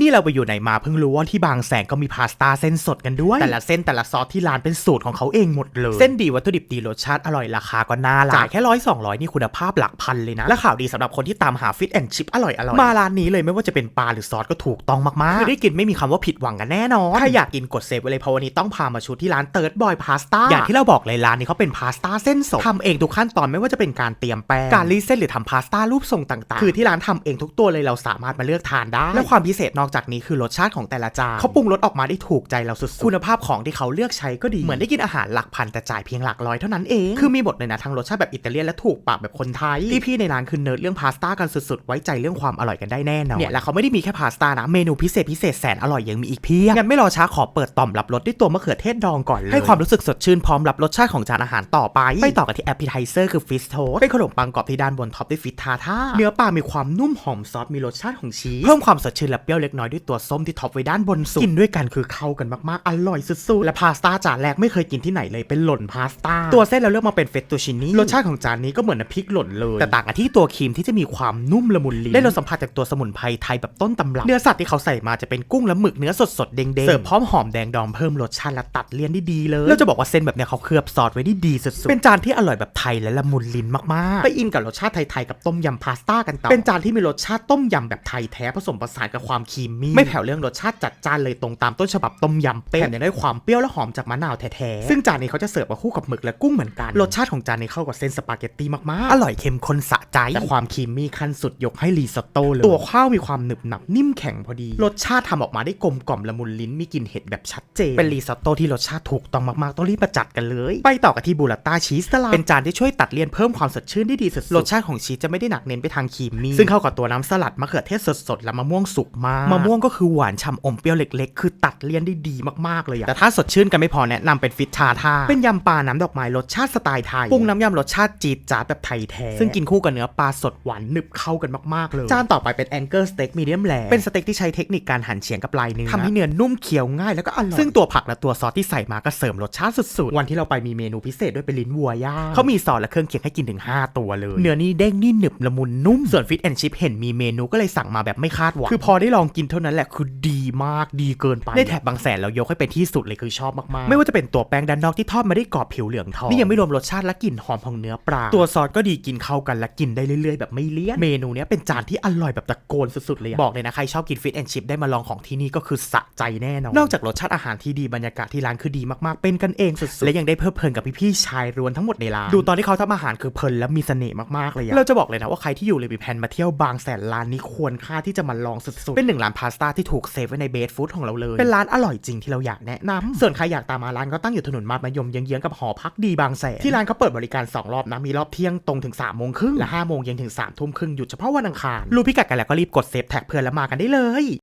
นี่เราไปอยู่ไหนมาเพิ่งรู้ว่าที่บางแสนก็มีพาสต้าเส้นสดกันด้วย แต่ละเส้นแต่ละซอสที่ร้านเป็นสูตรของเขาเองหมดเลย เส้นดีวัตถุดิบดีรสชาติอร่อยราคาก็น่ารักจ่ายแค่ร้อยสองร้อยนี่คุณภาพหลักพันเลยนะ และข่าวดีสำหรับคนที่ตามหาฟิตแอนชิพอร่อยอร่อยมาร้านนี้เลยไม่ว่าจะเป็นปลาหรือซอสก็ถูกต้องมากๆคือได้กินไม่มีคำว่าผิดหวังกันแน่นอนถ้าอยากกินกดเซฟไว้เลยเพราะวันนี้ต้องพามาชูที่ร้านเติร์ดบอยพาสต้าอย่างที่เราบอกเลยร้านนี้เขาเป็นพาสต้าเส้นสดทำเองทุกขั้นตอนไม่ว่าจะเป็นการเตรียมแป้งการรีดเส้นหรือทำพาสต้ารูปทรงต่างๆ คือที่ร้านทำเองทุกตัวเลยเราสามารถมาเลือกทานได้และความพิเศษนอกจากนี้คือรสชาติของแต่ละจานเขาปรุงรสออกมาได้ถูกใจเราสุดๆคุณภาพของที่เขาเลือกใช้ก็ดีเหมือนได้กินอาหารหลักพันแต่จ่ายเพียงหลักร้อยเท่านั้นเองคือมีหมดเลยนะทั้งรสชาติแบบอิตาเลียนและถูกปากแบบคนไทยพี่ๆในร้านคือเนิร์ดเรื่องพาสต้ากันสุดๆไว้ใจเรื่องความอร่อยกันได้แน่นอนเนี่ยแล้วเขาไม่ได้มีแค่พาสต้านะเมนูพิเศษพิเศษแสนอร่อยยังมีอีกเพียบงั้นไม่รอช้าขอเปิดต่อมรับรสด้วยตัวมะเขือเทศดองก่อนเลยให้ความรู้สึกสดชื่นพร้อมรับรสชาติของจานอาหารต่อไปไปต่อกันที่แอปเปิลไทเซอร์คือฟิสโทสเป็นขนมปังกรอบที่ด้านบนท็อปด้วยฟิตทาท่าเนื้อปลามีความนุ่มหอมซอสมีรสชาติของชีสเพิ่มความสดชื่นและเปรี้ยวเล็กน้อยด้วยตัวส้มที่ท็อปไว้ด้านบนสุด กินด้วยกันคือเข้ากันมากๆ อร่อยสุดๆ และพาสต้าจานแรกไม่เคยกินที่ไหนเลยเป็นหล่นพาสต้า ตัวเส้นเราเลือกมาเป็นเฟตตูชินี่รสชาติของจานนี้ก็เหมือนน้ำพริกหล่นเลย แต่ต่างกันที่ตัวครีมที่จะมีความนุ่มละมุนลิ้นได้รสสัมผัสจากตัวสมุนไพรไทยแบบต้นตำรับเนื้อสัตว์ที่เขาใส่มาจะเป็นกุ้งและหมึกเนื้อสดๆเด้งๆเสิร์ฟพร้อมหอมแดงดองเพิ่มรสชาติและตัดเลี่ยนได้ดีเลยเราจะบอกว่าเส้นแบบเนี้ยเขาเคลือบซอสไว้ได้ดีสุดๆเป็นจานที่อร่อยแบบไทยและละมุนลิ้นมากๆไปอินกับรสชาติไทยๆกับต้มยำพาสต้ากันต่อเป็นจานที่มีรสชาติต้มยำแบบไทยแท้ผสมผสานกับความครีมมี่ไม่แผ่วเรื่องรสชาติจัดจ้านเลยตรงตามต้นฉบับต้มยำเป๊ะแถมยังได้ความเปรี้ยวและหอมจากมะนาวแท้ๆซึ่งจานนี้เขาจะเสิร์ฟมาคู่กับหมึกและกุ้งเหมือนกันรสชาติของจานนี้เข้ากับเส้นสปาเกตตี้มากๆอร่อยเค็มข้นสะใจแต่ความครีมมี่ขั้นสุดยกให้รีซอตโต้เลยตัวข้าวมีความหนึบหนับนิ่มแข็งพอดี รสชาติทำออกมาได้กลมกล่อมละมุนลิ้นมีกลิ่นเห็ดแบบชัดเจนเป็นรีซอตโต้ที่รสชาติถูกต้องมากๆต้องรีบมาจัดกันเลย ไปต่อกันที่บูราต้าชีสสลัดเป็นจานที่ช่วยตัดเลี่ยนเพิ่มความสดชื่นได้ดีสุดๆรสชาติของชีสจะไม่ได้หนักเน้นไปทางครีมมี่ซึ่งเข้ากับตัวน้ำสลัดมะเขือเทศสดๆและมะม่วงสุกมากมะม่วงก็คือหวานฉ่ำอมเปรี้ยวเล็กๆ คือตัดเลี่ยนได้ดีมากๆเลยอะแต่ถ้าสดชื่นกันไม่พอแนะนำเป็นฟิตชาท่าเป็นยำปลาน้ำดอกไม้รสชาติสไตล์ไทยปรุงน้ำยำรสชาติจี๊ดจ๊าดแบบไทยแท้ซึ่งกินคู่กับเนื้อปลาสดหวานหนึบเข้ากันมากๆเลยจานต่อไปเป็นแองเกิลสเต็กมีเดียมแรเป็นสเต็กที่ใช้เทคนิคการหั่นเฉียงกับลายเนื้อทำให้เนื้อนุ่มเคี้ยวง่ายแล้วก็อร่อยซึ่งตัวผักและตัวซอสที่ใส่มาก็เสริมรสชาติสุดๆวันที่เราไปมีเมนูพิเศษด้วยเป็นลิ้นวัวย่างเขามีซอสและเครื่องเคียงให้กินถึง 5 ตัวเลย เนื้อนี่เด้งนี่หนึบละมุนนุ่มส่วนฟิตแอนชิพเห็นมีเมนูก็เลยสั่งมาแบบไม่คาดหวังคือพอได้ลองกินเท่านั้นแหละคือดีมากดีเกินไปในแถบบางแสนเรายกให้เป็นที่สุดเลยคือชอบมากๆ ไม่ว่าจะเป็นตัวแป้งด้านนอกที่ทอดมาได้กรอบผิวเหลืองทองนี่ยังไม่รวมรสชาติและกลิ่นหอมของเนื้อปลาตัวซอสก็ดีกินเข้ากันและกินได้เรื่อยๆ แบบไม่เลี่ยนเมนูเนี้ยเป็นจานที่อร่อยแบบตะโกนสุดๆเลยอะบอกเลยนะใครชอบกินฟิตแอนชิพได้มาลองของที่นี่ก็คือสะใจแน่นอนนอกจากรสชาติอาหารที่ดีบรรยากาศที่ร้านคือดีมากๆเป็นกันเองสุดๆและยังได้เพลิดเพลินกับพี่ๆชายรวนทั้งหมดในร้านดูตอนที่เขาทำอาหารคือเพลินและมีเสน่ห์มากๆเลยอะเราจะบอกเลยนะว่าใครที่อยู่เลยมีแผนมาเที่ยวบางแสนร้านนี้ควรค่าที่จะมาลองสุดๆเป็นหนึ่งร้านพาสต้าที่ถูกเซฟไว้ในเบสฟู้ดของเราเลย เป็นร้านอร่อยจริงที่เราอยากแนะนำส่วนใครอยากตามมาร้านก็ตั้งอยู่ถนนมาดมะยมเยื้องๆกับหอพักดีบางแสนที่ร้านเขาเปิดบริการสองรอบนะมีรอบเที่ยงตรงถึง3ามโมงครึ่งและ5้าโมงเย็นถึง3ามทุ่มครึ่งหยุดเฉพาะวันอังคารรู้พิกัดกันแล้วก็รีบกดเซฟแท็กเพื่อนแล้วมากันได้เลย